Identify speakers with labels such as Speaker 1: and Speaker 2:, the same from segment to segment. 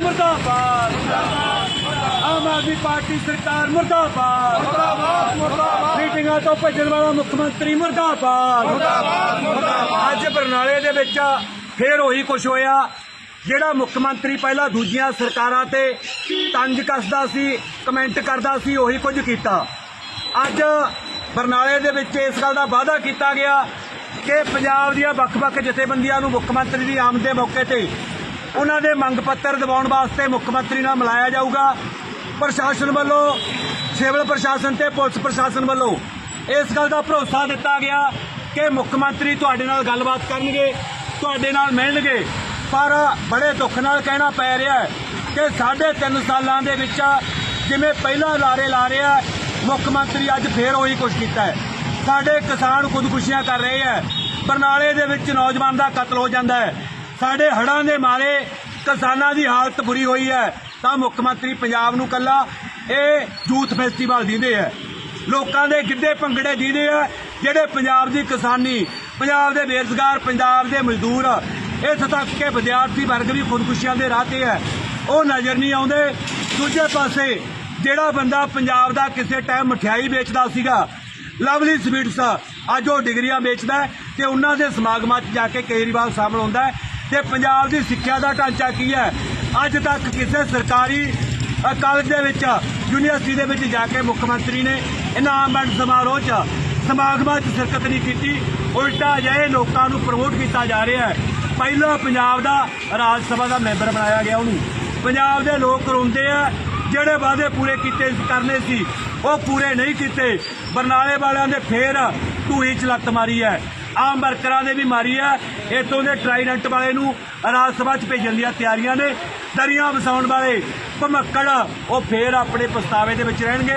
Speaker 1: ਮੁਰਦਾਬਾਦ। ਆਮ ਆਦਮੀ ਪਾਰਟੀ ਸਰਕਾਰ ਮੁਰਦਾਬਾਦ।
Speaker 2: ਮੁਰਦਾਬਾਦ ਮੁਰਦਾਬਾਦ
Speaker 1: ਮੀਟਿੰਗਾਂ ਤੋਂ ਭੱਜਣ ਵਾਲਾ ਮੁੱਖ ਮੰਤਰੀ ਮੁਰਦਾਬਾਦ।
Speaker 2: ਮੁਰਦਾਬਾਦ ਮੁਰਦਾਬਾਦ
Speaker 1: ਅੱਜ ਬਰਨਾਲੇ ਦੇ ਵਿੱਚ ਫੇਰ ਉਹੀ ਕੁਝ ਹੋਇਆ, ਜਿਹੜਾ ਮੁੱਖ ਮੰਤਰੀ ਪਹਿਲਾਂ ਦੂਜੀਆਂ ਸਰਕਾਰਾਂ ਤੇ ਤੰਜ ਕੱਸਦਾ ਸੀ, ਕਮੈਂਟ ਕਰਦਾ ਸੀ, ਉਹੀ ਕੁਝ ਕੀਤਾ। ਅੱਜ ਬਰਨਾਲੇ ਦੇ ਵਿੱਚ ਇਸ ਗੱਲ ਦਾ ਵਾਅਦਾ ਕੀਤਾ ਗਿਆ ਕਿ ਪੰਜਾਬ ਦੀਆਂ ਵੱਖ-ਵੱਖ ਜਥੇਬੰਦੀਆਂ ਨੂੰ ਮੁੱਖ ਮੰਤਰੀ ਦੀ ਆਮਦ ਦੇ ਮੌਕੇ ਤੇ ਉਹਨਾਂ ਦੇ ਮੰਗ ਪੱਤਰ ਦਿਵਾਉਣ ਵਾਸਤੇ ਮੁੱਖ ਮੰਤਰੀ ਨਾਲ ਮਿਲਾਇਆ ਜਾਊਗਾ। ਪ੍ਰਸ਼ਾਸਨ ਵੱਲੋਂ, ਸਿਵਲ ਪ੍ਰਸ਼ਾਸਨ ਤੇ ਪੁਲਿਸ ਪ੍ਰਸ਼ਾਸਨ ਵੱਲੋਂ ਇਸ ਗੱਲ ਦਾ ਭਰੋਸਾ ਦਿੱਤਾ ਗਿਆ ਕਿ ਮੁੱਖ ਮੰਤਰੀ ਤੁਹਾਡੇ ਨਾਲ ਗੱਲਬਾਤ ਕਰਨਗੇ, ਤੁਹਾਡੇ ਨਾਲ ਮਿਲਣਗੇ। ਪਰ ਬੜੇ ਦੁੱਖ ਨਾਲ ਕਹਿਣਾ ਪੈ ਰਿਹਾ ਹੈ ਕਿ ਸਾਢੇ ਤਿੰਨ ਸਾਲਾਂ ਦੇ ਵਿੱਚ ਜਿਵੇਂ ਪਹਿਲਾਂ ਲਾਰੇ ਲਾ ਰਿਹਾ, ਮੁੱਖ ਮੰਤਰੀ ਅੱਜ ਫੇਰ ਉਹੀ ਕੁਝ ਕੀਤਾ ਹੈ। ਸਾਡੇ ਕਿਸਾਨ ਖੁਦਕੁਸ਼ੀਆਂ ਕਰ ਰਹੇ ਹੈ। ਬਰਨਾਲੇ ਦੇ ਵਿੱਚ ਨੌਜਵਾਨ ਦਾ ਕਤਲ ਹੋ ਜਾਂਦਾ ਹੈ। ਸਾਡੇ ਹੜ੍ਹਾਂ ਦੇ ਮਾਰੇ ਕਿਸਾਨਾਂ ਦੀ ਹਾਲਤ ਬੁਰੀ ਹੋਈ ਹੈ, ਤਾਂ ਮੁੱਖ ਮੰਤਰੀ ਪੰਜਾਬ ਨੂੰ ਕੱਲਾ ਇਹ ਯੂਥ ਫੈਸਟੀਵਲ ਦਿੰਦੇ ਹੈ। ਲੋਕਾਂ ਦੇ ਗਿੱਧੇ ਭੰਗੜੇ ਦੀਦੇ ਆ ਜਿਹੜੇ ਪੰਜਾਬ ਦੀ ਕਿਸਾਨੀ, ਪੰਜਾਬ ਦੇ ਬੇਰੁਜ਼ਗਾਰ, ਪੰਜਾਬ ਦੇ ਮਜ਼ਦੂਰ ਇੱਥੇ ਤੱਕ ਕਿ ਵਿਦਿਆਰਥੀ ਵਰਗ ਵੀ ਖੁਦਕੁਸ਼ੀਆਂ ਦੇ ਰਾਹ ਤੇ ਹੈ। ਉਹ ਨਜ਼ਰ ਨਹੀਂ ਆਉਂਦੇ। ਦੂਜੇ ਪਾਸੇ ਜਿਹੜਾ ਬੰਦਾ ਪੰਜਾਬ ਦਾ ਕਿਸੇ ਟਾਈਮ ਮਠਿਆਈ ਵੇਚਦਾ ਸੀਗਾ, ਲਵਲੀ ਸਵੀਟਸ, ਅੱਜ ਉਹ ਡਿਗਰੀਆਂ ਵੇਚਦਾ ਹੈ ਤੇ ਉਹਨਾਂ ਦੇ ਸਮਾਗਮਾਂ 'ਚ ਜਾ ਕੇ ਕੇਜਰੀਵਾਲ ਸ਼ਾਮਲ ਹੁੰਦਾ ਤੇ ਪੰਜਾਬ ਦੀ ਸਿੱਖਿਆ ਦਾ ਢਾਂਚਾ ਕੀ ਹੈ? ਅੱਜ ਤੱਕ ਕਿਸੇ ਸਰਕਾਰੀ ਕਾਲਜ ਦੇ ਵਿੱਚ, ਯੂਨੀਵਰਸਿਟੀ ਦੇ ਵਿੱਚ ਜਾ ਕੇ ਮੁੱਖ ਮੰਤਰੀ ਨੇ ਇਨਾਮ ਵੰਡ ਸਮਾਰੋਹ 'ਚ ਸਮਾਗਮਾਂ 'ਚ ਸ਼ਿਰਕਤ ਨਹੀਂ ਕੀਤੀ। ਉਲਟਾ ਅਜਿਹੇ ਲੋਕਾਂ ਨੂੰ ਪ੍ਰਮੋਟ ਕੀਤਾ ਜਾ ਰਿਹਾ ਹੈ। ਪਹਿਲਾਂ ਪੰਜਾਬ ਦਾ ਰਾਜ ਸਭਾ ਦਾ ਮੈਂਬਰ ਬਣਾਇਆ ਗਿਆ ਉਹਨੂੰ। ਪੰਜਾਬ ਦੇ ਲੋਕ ਰੋਂਦੇ ਆ, ਜਿਹੜੇ ਵਾਅਦੇ ਪੂਰੇ ਕੀਤੇ ਕਰਨੇ ਸੀ, ਉਹ ਪੂਰੇ ਨਹੀਂ ਕੀਤੇ। ਬਰਨਾਲੇ ਵਾਲਿਆਂ ਨੇ ਫੇਰ ਢੂਹੀ ਚ ਲੱਤ ਮਾਰੀ ਹੈ। ਆਮ ਵਰਕਰਾਂ ਦੇ ਵੀ ਮਾਰੀ ਆ ਇਤੋਂ ਦੇ ਟ੍ਰਾਈਡੈਂਟ ਵਾਲੇ ਨੂੰ ਰਾਜ ਸਭਾ ਚ ਭੇਜਣ ਦੀਆਂ ਤਿਆਰੀਆਂ ਨੇ। ਦਰੀਆਂ ਵਸਾਉਣ ਵਾਲੇ ਭਮੱਕੜ, ਉਹ ਫੇਰ ਆਪਣੇ ਪਛਤਾਵੇ ਦੇ ਵਿੱਚ ਰਹਿਣਗੇ।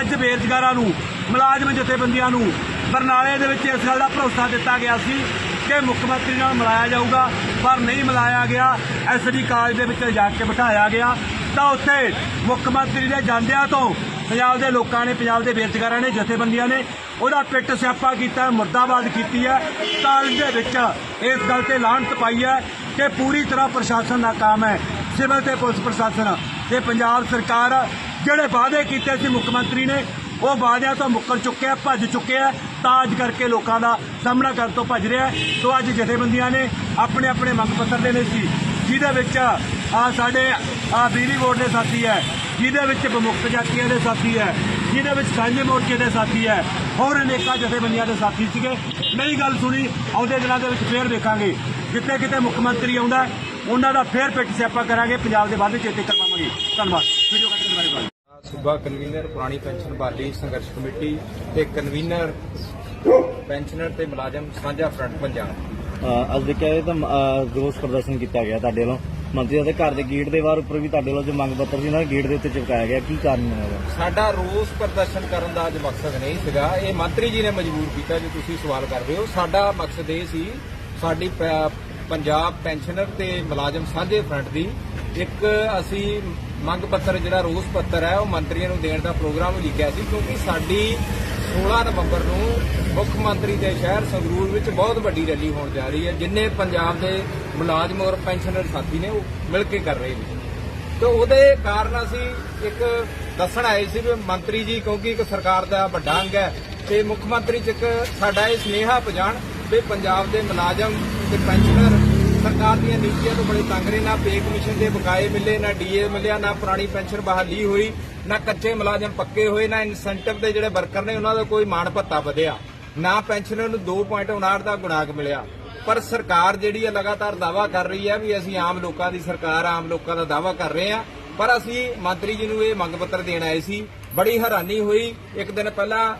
Speaker 1: ਅੱਜ ਬੇਰੁਜ਼ਗਾਰਾਂ ਨੂੰ, ਮੁਲਾਜ਼ਮ ਜਥੇਬੰਦੀਆਂ ਨੂੰ ਬਰਨਾਲੇ ਦੇ ਵਿੱਚ ਇਸ ਗੱਲ ਦਾ ਭਰੋਸਾ ਦਿੱਤਾ ਗਿਆ ਸੀ ਕਿ ਮੁੱਖ ਮੰਤਰੀ ਨਾਲ ਮਿਲਾਇਆ ਜਾਊਗਾ, ਪਰ ਨਹੀਂ ਮਿਲਾਇਆ ਗਿਆ। ਐਸਡੀ ਕਾਲਜ ਦੇ ਵਿੱਚ ਜਾ ਕੇ ਬਿਠਾਇਆ ਗਿਆ। ਤਾਂ ਉੱਥੇ ਮੁੱਖ ਮੰਤਰੀ ਦੇ ਜਾਂਦਿਆਂ ਤੋਂ ਪੰਜਾਬ ਦੇ ਲੋਕਾਂ ਨੇ, ਪੰਜਾਬ ਦੇ ਬੇਰੁਜ਼ਗਾਰਾਂ ਨੇ, ਜਥੇਬੰਦੀਆਂ ਨੇ ਉਹਦਾ ਪਿੱਟ ਸਿਆਪਾ ਕੀਤਾ, ਮੁਰਦਾਬਾਦ ਕੀਤੀ ਹੈ। ਕਾਲਜ ਦੇ ਵਿੱਚ ਇਸ ਗੱਲ ਤੇ ਲਾਹਨਤ ਪਾਈ ਹੈ ਕਿ ਪੂਰੀ ਤਰ੍ਹਾਂ ਪ੍ਰਸ਼ਾਸਨ ਨਾਕਾਮ ਹੈ, ਸਿਵਲ ਤੇ ਪੁਲਿਸ ਪ੍ਰਸ਼ਾਸਨ ਤੇ ਪੰਜਾਬ ਸਰਕਾਰ। ਜਿਹੜੇ ਵਾਅਦੇ ਕੀਤੇ ਸੀ ਮੁੱਖ ਮੰਤਰੀ ਨੇ, ਉਹ ਵਾਅਦਿਆਂ ਤੋਂ ਮੁੱਕਰ ਚੁੱਕਿਆ, ਭੱਜ ਚੁੱਕਿਆ ਤਾਂ ਅੱਜ ਕਰਕੇ ਲੋਕਾਂ ਦਾ ਸਾਹਮਣਾ ਕਰਨ ਤੋਂ ਭੱਜ ਰਿਹਾ ਸੋ ਅੱਜ ਜਥੇਬੰਦੀਆਂ ਨੇ ਆਪਣੇ ਆਪਣੇ ਮੰਗ ਪੱਤਰ ਦੇਣੇ ਸੀ, ਜਿਹਦੇ ਵਿੱਚ ਆ ਸਾਡੇ ਆ ਬਿਜਲੀ ਬੋਰਡ ਦੇ ਸਾਥੀ ਹੈ ਜਿਹਦੇ ਵਿੱਚ ਵਿਮੁਕਤ ਜਾਤੀਆਂ ਦੇ ਸਾਥੀ ਹੈ ਜਿਹਦੇ ਵਿੱਚ ਸਾਂਝੇ ਮੋਰਚੇ ਦੇ ਸਾਥੀ ਹੈ ਹੋਰ ਅਨੇਕਾਂ ਜਥੇਬੰਦੀਆਂ ਦੇ ਸਾਥੀ ਸੀਗੇ। ਨਹੀਂ ਗੱਲ ਸੁਣੀ ਆਉਂਦੇ ਦਿਨਾਂ ਦੇ ਵਿੱਚ ਫੇਰ ਦੇਖਾਂਗੇ ਜਿੱਥੇ ਕਿਤੇ ਮੁੱਖ ਮੰਤਰੀ ਆਉਂਦਾ ਉਹਨਾਂ ਦਾ ਫੇਰ ਪਿੱਟ ਸਿਆਪਾ ਕਰਾਂਗੇ ਪੰਜਾਬ ਦੇ ਵਾਅਦੇ ਚੇਤੇ ਕਰਵਾਵਾਂਗੇ। ਧੰਨਵਾਦ। ਵੀਡੀਓ ਕੱਟ ਕੇ ਬਾਰੇ
Speaker 3: ਸੂਬਾ ਕਨਵੀਨਰ ਪੁਰਾਣੀ ਪੈਨਸ਼ਨ ਬਹਾਲੀ ਸੰਘਰਸ਼ ਕਮੇਟੀ ਤੇ ਕਨਵੀਨਰ ਪੈਨਸ਼ਨਰ ਤੇ ਮੁਲਾਜ਼ਮ ਸਾਂਝਾ ਫਰੰਟ ਪੰਜਾਬ।
Speaker 4: ਅੱਜ ਦੇਖਿਆ ਇਹ ਤਾਂ ਰੋਸ ਪ੍ਰਦਰਸ਼ਨ ਕੀਤਾ ਗਿਆ ਤੁਹਾਡੇ ਵੱਲੋਂ। ਮੰਤਰੀ ਦੇ ਘਰ ਦੇ ਗੇਟ ਦੇ ਬਾਹਰ ਉੱਪਰ ਵੀ ਤੁਹਾਡੇ ਵੱਲੋਂ ਜੋ ਮੰਗ ਪੱਤਰ ਸੀ ਨਾ ਗੇਟ ਦੇ ਉੱਤੇ ਚਿਪਕਾਇਆ ਗਿਆ। ਕੀ ਕਾਰਨ ਹੈ
Speaker 3: ਸਾਡਾ ਰੋਸ ਪ੍ਰਦਰਸ਼ਨ ਕਰਨ ਦਾ ਅੱਜ ਮਕਸਦ ਨਹੀਂ ਸੀਗਾ। ਇਹ ਮੰਤਰੀ ਜੀ ਨੇ ਮਜਬੂਰ ਕੀਤਾ ਜੋ ਤੁਸੀਂ ਸਵਾਲ ਕਰ ਰਹੇ ਹੋ। ਸਾਡਾ ਮਕਸਦ ਇਹ ਸੀ, ਸਾਡੀ ਪੰਜਾਬ ਪੈਨਸ਼ਨਰ ਤੇ ਮੁਲਾਜ਼ਮ ਸਾਂਝੇ ਫਰੰਟ ਦੀ ਇੱਕ ਅਸੀਂ ਮੰਗ ਪੱਤਰ, ਜਿਹੜਾ ਰੋਸ ਪੱਤਰ ਹੈ, ਉਹ ਮੰਤਰੀਆਂ ਨੂੰ ਦੇਣ ਦਾ ਪ੍ਰੋਗਰਾਮ ਲਿਖਿਆ ਸੀ, ਕਿਉਂਕਿ ਸਾਡੀ 16 ਨਵੰਬਰ ਨੂੰ ਮੁੱਖ ਮੰਤਰੀ ਦੇ ਸ਼ਹਿਰ ਸੰਗਰੂਰ ਵਿੱਚ ਬਹੁਤ ਵੱਡੀ ਰੈਲੀ ਹੋਣ ਜਾ ਰਹੀ ਹੈ, ਜਿੰਨੇ ਪੰਜਾਬ ਦੇ ਮੁਲਾਜ਼ਮ ਔਰ ਪੈਨਸ਼ਨਰ ਸਾਥੀ ਨੇ ਉਹ ਮਿਲ ਕੇ ਕਰ ਰਹੇ ਨੇ। ਤੇ ਉਹਦੇ ਕਾਰਨ ਅਸੀਂ ਇੱਕ ਦੱਸਣ ਆਏ ਸੀ ਵੀ ਮੰਤਰੀ ਜੀ, ਕਿਉਂਕਿ ਇੱਕ ਸਰਕਾਰ ਦਾ ਵੱਡਾ ਅੰਗ ਹੈ, ਤੇ ਮੁੱਖ ਮੰਤਰੀ ਚ ਇੱਕ ਸਾਡਾ ਇਹ ਸੁਨੇਹਾ ਪਹੁੰਚਾਉਣ ਵੀ ਪੰਜਾਬ ਦੇ ਮੁਲਾਜ਼ਮ ਤੇ ਪੈਨਸ਼ਨਰ ਸਰਕਾਰ ਦੀਆਂ ਨੀਤੀਆਂ ਤੋਂ ਬੜੇ ਤੰਗ ਨੇ। ਨਾ ਪੇ ਕਮਿਸ਼ਨ ਦੇ ਬਕਾਏ ਮਿਲੇ, ਨਾ ਡੀਏ ਮਿਲਿਆ, ਨਾ ਪੁਰਾਣੀ ਪੈਨਸ਼ਨ ਬਹਾਲੀ ਹੋਈ, ਨਾ ਕੱਚੇ ਮੁਲਾਜ਼ਮ ਪੱਕੇ ਹੋਏ, ਨਾ ਇਨਸੈਂਟਿਵ ਦੇ ਜਿਹੜੇ ਵਰਕਰ ਨੇ, ਉਹਨਾਂ ਦਾ ਕੋਈ ਮਾਣ ਭੱਤਾ ਵਧਿਆ। ਨਾ ਪੈਨਸ਼ਨਰ ਨੂੰ 2.59 ਦਾ ਗੁਣਾਕ ਮਿਲਿਆ। ਪਰ ਸਰਕਾਰ ਜਿਹੜੀ ਹੈ ਲਗਾਤਾਰ ਦਾਵਾ ਕਰ ਰਹੀ ਹੈ ਵੀ ਅਸੀਂ ਆਮ ਲੋਕਾਂ ਦੀ ਸਰਕਾਰ, ਆਮ ਲੋਕਾਂ ਦਾ ਦਾਵਾ ਕਰ ਰਹੇ ਹਾਂ ਪਰ ਅਸੀਂ ਮੰਤਰੀ ਜੀ ਨੂੰ ਇਹ ਮੰਗ ਪੱਤਰ ਦੇਣ ਆਏ ਸੀ। ਬੜੀ ਹੈਰਾਨੀ ਹੋਈ। ਇੱਕ ਦਿਨ ਪਹਿਲਾਂ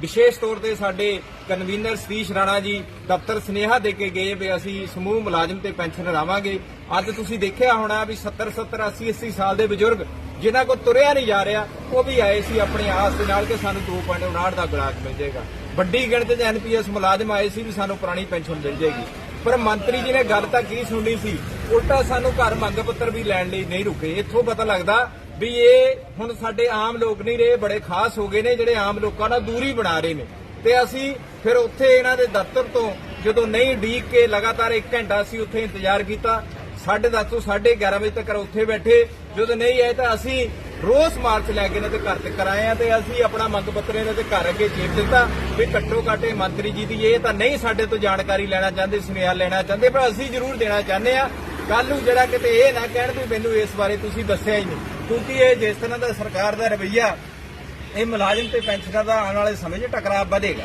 Speaker 3: ਵਿਸ਼ੇਸ਼ ਤੌਰ ਤੇ ਸਾਡੇ ਕਨਵੀਨਰ ਸਤੀਸ਼ ਰਾਣਾ ਜੀ, ਦਫ਼ਤਰ ਸੁਨੇਹਾ ਦੇ ਕੇ ਗਏ ਵੀ ਅਸੀਂ ਸਮੂਹ ਮੁਲਾਜ਼ਮ ਤੇ ਪੈਨਸ਼ਨ ਆਵਾਂਗੇ ਅੱਜ ਤੁਸੀਂ ਦੇਖਿਆ ਹੋਣਾ ਵੀ 70 70 80 80 ਸਾਲ ਦੇ ਬਜ਼ੁਰਗ ਜਿਨ੍ਹਾਂ ਕੋ ਤੁਰਿਆ ਨਹੀਂ ਜਾ ਰਿਹਾ, ਉਹ ਵੀ ਆਏ ਸੀ ਆਪਣੀ ਆਸ ਦੇ ਨਾਲ ਕਿ ਸਾਨੂੰ 2.59 ਦਾ ਗੁਲਾਕ ਮਿਲ ਜਾਏਗਾ। ਵੱਡੀ ਗਿਣਤੀ ਦੇ ਐਨਪੀਐਸ ਮੁਲਾਜ਼ਮ ਆਏ ਸੀ ਵੀ ਸਾਨੂੰ ਪੁਰਾਣੀ ਪੈਨਸ਼ਨ ਮਿਲ ਜਾਏਗੀ। ਪਰ ਮੰਤਰੀ ਜੀ ਨੇ ਗੱਲ ਤਾਂ ਕੀ ਸੁਣਨੀ ਸੀ? ਉਲਟਾ ਸਾਨੂੰ ਘਰ ਮੰਗ ਪੱਤਰ ਵੀ ਲੈਣ ਲਈ ਨਹੀਂ ਰੁਕੇ। ਇੱਥੋਂ ਪਤਾ ਲੱਗਦਾ ਵੀ ਇਹ ਹੁਣ ਸਾਡੇ ਆਮ ਲੋਕ ਨਹੀਂ ਰਹੇ, ਬੜੇ ਖਾਸ ਹੋ ਗਏ ਨੇ, ਜਿਹੜੇ ਆਮ ਲੋਕਾਂ ਨਾਲ ਦੂਰੀ ਬਣਾ ਰਹੇ ਨੇ। ਤੇ ਅਸੀਂ ਫਿਰ ਉੱਥੇ ਇਹਨਾਂ ਦੇ ਦਫ਼ਤਰ ਤੋਂ ਜਦੋਂ ਨਹੀਂ ਡੀਕ ਕੇ ਲਗਾਤਾਰ 1 ਘੰਟਾ ਅਸੀਂ ਉੱਥੇ ਇੰਤਜ਼ਾਰ ਕੀਤਾ 10:30 ਤੋਂ 11:30 ਵਜੇ ਤੱਕ ਉੱਥੇ ਬੈਠੇ। ਜਦੋਂ ਨਹੀਂ ਆਏ ਤਾਂ ਅਸੀਂ ਰੋਸ ਮਾਰਚ ਲੈ ਕੇ ਇਹਨਾਂ ਦੇ ਘਰ ਤੇ ਕਰਾਏ ਆ ਤੇ ਅਸੀਂ ਆਪਣਾ ਮੰਗ ਪੱਤਰ ਇਹਨਾਂ ਦੇ ਘਰ ਅੱਗੇ ਚੇਪ ਦਿੱਤਾ ਵੀ ਘੱਟੋ ਘੱਟ ਇਹ ਮੰਤਰੀ ਜੀ ਦੀ ਇਹ ਤਾਂ ਨਹੀਂ ਸਾਡੇ ਤੋਂ ਜਾਣਕਾਰੀ ਲੈਣਾ ਚਾਹੁੰਦੇ, ਸੁਨੇਹਾ ਲੈਣਾ ਚਾਹੁੰਦੇ, ਪਰ ਅਸੀਂ ਜ਼ਰੂਰ ਦੇਣਾ ਚਾਹੁੰਦੇ ਆ ਕੱਲ ਨੂੰ ਜਿਹੜਾ ਕਿਤੇ ਇਹ ਨਾ ਕਹਿਣ ਵੀ ਮੈਨੂੰ ਇਸ ਬਾਰੇ ਤੁਸੀਂ ਦੱਸਿਆ ਹੀ ਨਹੀਂ। ਕਿਉਂਕਿ ਇਹ ਜਿਸ ਤਰ੍ਹਾਂ ਦਾ ਸਰਕਾਰ ਦਾ ਰਵੱਈਆ ਇਹ ਮੁਲਾਜ਼ਮ ਤੇ ਪੈਨਸ਼ਨਰ ਦਾ ਆਉਣ ਵਾਲੇ ਸਮੇਂ 'ਚ ਟਕਰਾਅ ਵਧੇਗਾ।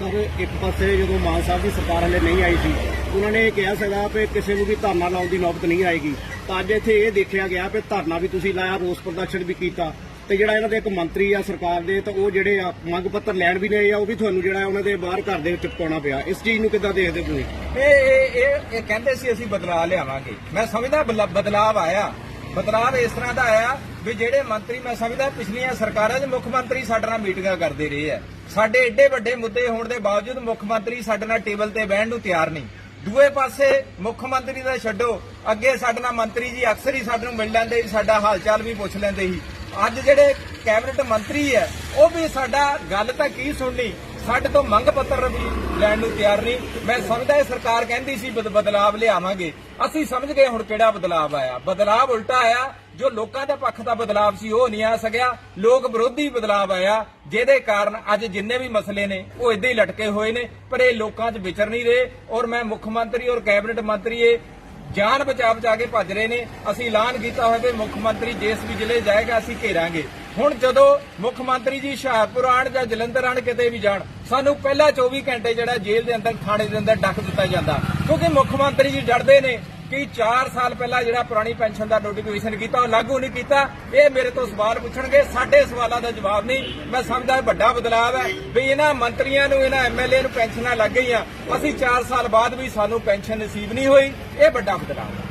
Speaker 5: ਸਰ ਇੱਕ ਪਾਸੇ ਜਦੋਂ ਮਾਨ ਸਾਹਿਬ ਦੀ ਸਰਕਾਰ ਹਲੇ ਨਹੀਂ ਆਈ ਸੀ ਉਹਨਾਂ ਨੇ ਇਹ ਕਿਹਾ ਸੀਗਾ ਕਿ ਕਿਸੇ ਨੂੰ ਵੀ ਧਰਨਾ ਲਾਉਣ ਦੀ ਨੌਬਤ ਨਹੀਂ ਆਏਗੀ। ਤਾਂ ਅੱਜ ਇੱਥੇ ਇਹ ਦੇਖਿਆ ਗਿਆ ਕਿ ਧਰਨਾ ਵੀ ਤੁਸੀਂ ਲਾਇਆ ਰੋਸ ਪ੍ਰਦਰਸ਼ਨ ਵੀ ਕੀਤਾ। ਤੇ ਜਿਹੜਾ ਇਹਨਾਂ ਦੇ ਇੱਕ ਮੰਤਰੀ ਆ ਸਰਕਾਰ ਦੇ ਤਾਂ ਉਹ ਜਿਹੜੇ ਆ ਮੰਗ ਪੱਤਰ ਲੈਣ ਵੀ ਨਹੀਂ ਆ ਉਹ ਵੀ ਤੁਹਾਨੂੰ ਜਿਹੜਾ ਉਹਨਾਂ ਦੇ ਬਾਹਰ ਘਰ ਦੇ ਵਿੱਚ ਚੁਪਕਾਉਣਾ ਪਿਆ। ਇਸ ਚੀਜ਼ ਨੂੰ ਕਿੱਦਾਂ ਦੇਖਦੇ ਤੁਸੀਂ?
Speaker 3: ਇਹ ਇਹ ਕਹਿੰਦੇ ਸੀ ਅਸੀਂ ਬਦਲਾਅ ਲਿਆਵਾਂਗੇ। ਮੈਂ ਸਮਝਦਾ ਬਦਲਾ- ਬਦਲਾਅ ਆਇਆ। ਬਦਲਾਅ ਇਸ ਤਰ੍ਹਾਂ ਦਾ ਆਇਆ ਵੀ ਜਿਹੜੇ ਮੰਤਰੀ, ਮੈਂ ਸਮਝਦਾ ਪਿਛਲੀਆਂ ਸਰਕਾਰਾਂ 'ਚ ਮੁੱਖ ਮੰਤਰੀ ਸਾਡੇ ਨਾਲ ਮੀਟਿੰਗਾਂ ਕਰਦੇ ਰਹੇ ਆ ਸਾਡੇ ਏਡੇ ਵੱਡੇ ਮੁੱਦੇ ਹੋਣ ਦੇ ਬਾਵਜੂਦ ਮੁੱਖ ਮੰਤਰੀ ਸਾਡੇ ਨਾਲ ਟੇਬਲ ਤੇ ਬਹਿਣ ਨੂੰ ਤਿਆਰ ਨਹੀਂ। ਦੂਏ ਪਾਸੇ ਮੁੱਖ ਮੰਤਰੀ ਦਾ ਛੱਡੋ, ਅੱਗੇ ਸਾਡੇ ਨਾਲ ਮੰਤਰੀ ਜੀ ਅਕਸਰ ਹੀ ਸਾਡੇ ਨੂੰ ਮਿਲ ਲੈਂਦੇ ਸੀ, ਸਾਡਾ ਹਾਲ ਚਾਲ ਵੀ ਪੁੱਛ ਲੈਂਦੇ ਸੀ। ਅੱਜ ਜਿਹੜੇ ਕੈਬਨਿਟ ਮੰਤਰੀ ਹੈ ਉਹ ਵੀ ਸਾਡਾ ਗੱਲ ਤਾਂ ਕੀ ਸੁਣਨੀ? ਸਾਡੇ ਤੋਂ ਮੰਗ ਪੱਤਰ ਵੀ ਲੈਣ ਨੂੰ ਤਿਆਰ ਨਹੀਂ। ਮੈਂ ਸਮਝਦਾ ਇਹ ਸਰਕਾਰ ਕਹਿੰਦੀ ਸੀ ਬਦਲਾਵ ਲਿਆਵਾਂਗੇ। ਅਸੀਂ ਸਮਝ ਗਏ ਹੁਣ ਕਿਹੜਾ ਬਦਲਾਵ ਆਇਆ। ਬਦਲਾਵ ਉਲਟਾ ਆਇਆ, ਜੋ ਲੋਕਾਂ ਦੇ ਪੱਖ ਦਾ ਬਦਲਾਵ ਸੀ, ਉਹ ਨਹੀਂ ਆ ਸਕਿਆ। ਲੋਕ ਵਿਰੋਧੀ ਬਦਲਾਵ ਆਇਆ, ਜਿਹਦੇ ਕਾਰਨ ਅੱਜ ਜਿੰਨੇ ਵੀ ਮਸਲੇ ਨੇ, ਉਹ ਇਦਾਂ ਹੀ ਲਟਕੇ ਹੋਏ ਨੇ, ਪਰ ਇਹ ਲੋਕਾਂ 'ਚ ਵਿਚਰ ਨਹੀਂ ਰਹੇ। ਔਰ ਮੈਂ ਮੁੱਖ ਮੰਤਰੀ ਔਰ ਕੈਬਨਿਟ ਮੰਤਰੀ ਇਹ ਜਾਨ ਬਚਾ ਬਚਾ ਕੇ ਭੱਜ ਰਹੇ ਨੇ। ਅਸੀਂ ਐਲਾਨ ਕੀਤਾ ਹੋਇਆ ਕਿ ਮੁੱਖ ਮੰਤਰੀ ਜਿਸ ਵੀ ਜ਼ਿਲ੍ਹੇ ਜਾਏਗਾ, ਅਸੀਂ ਘੇਰਾਂਗੇ। ਹੁਣ ਜਦੋਂ ਮੁੱਖ ਮੰਤਰੀ ਜੀ ਹੁਸ਼ਿਆਰਪੁਰ ਆਣ ਜਾਂ ਜਲੰਧਰ ਆਣ ਕਿਤੇ ਵੀ ਜਾਣ, ਸਾਨੂੰ ਪਹਿਲਾ 24 ਘੰਟੇ ਜਿਹੜਾ ਜੇਲ੍ਹ ਦੇ ਅੰਦਰ, ਥਾਣੇ ਦੇ ਅੰਦਰ ਡੱਕ ਦਿੱਤਾ ਜਾਂਦਾ। ਕਿਉਂਕਿ ਮੁੱਖ ਮੰਤਰੀ ਜੀ ਡਰਦੇ ਨੇ ਕਿ 4 ਸਾਲ ਪਹਿਲਾਂ ਜਿਹੜਾ ਪੁਰਾਣੀ ਪੈਨਸ਼ਨ ਦਾ ਨੋਟੀਫਿਕੇਸ਼ਨ ਕੀਤਾ, ਉਹ ਲਾਗੂ ਨਹੀਂ ਕੀਤਾ। ਇਹ ਮੇਰੇ ਤੋਂ ਸਵਾਲ ਪੁੱਛਣਗੇ, ਸਾਡੇ ਸਵਾਲਾਂ ਦਾ ਜਵਾਬ ਨਹੀਂ। ਮੈਂ ਸਮਝਦਾ ਇਹ ਵੱਡਾ ਬਦਲਾਅ ਹੈ ਵੀ ਇਹਨਾਂ ਮੰਤਰੀਆਂ ਨੂੰ, ਇਹਨਾਂ ਐਮਐਲਏ ਨੂੰ ਪੈਨਸ਼ਨਾਂ ਲੱਗ ਗਈਆਂ। ਅਸੀਂ 4 ਸਾਲ ਬਾਅਦ ਵੀ ਸਾਨੂੰ ਪੈਨਸ਼ਨ ਨਸੀਬ ਨਹੀਂ ਹੋਈ। ਇਹ ਵੱਡਾ ਬਦਲਾਅ ਹੈ।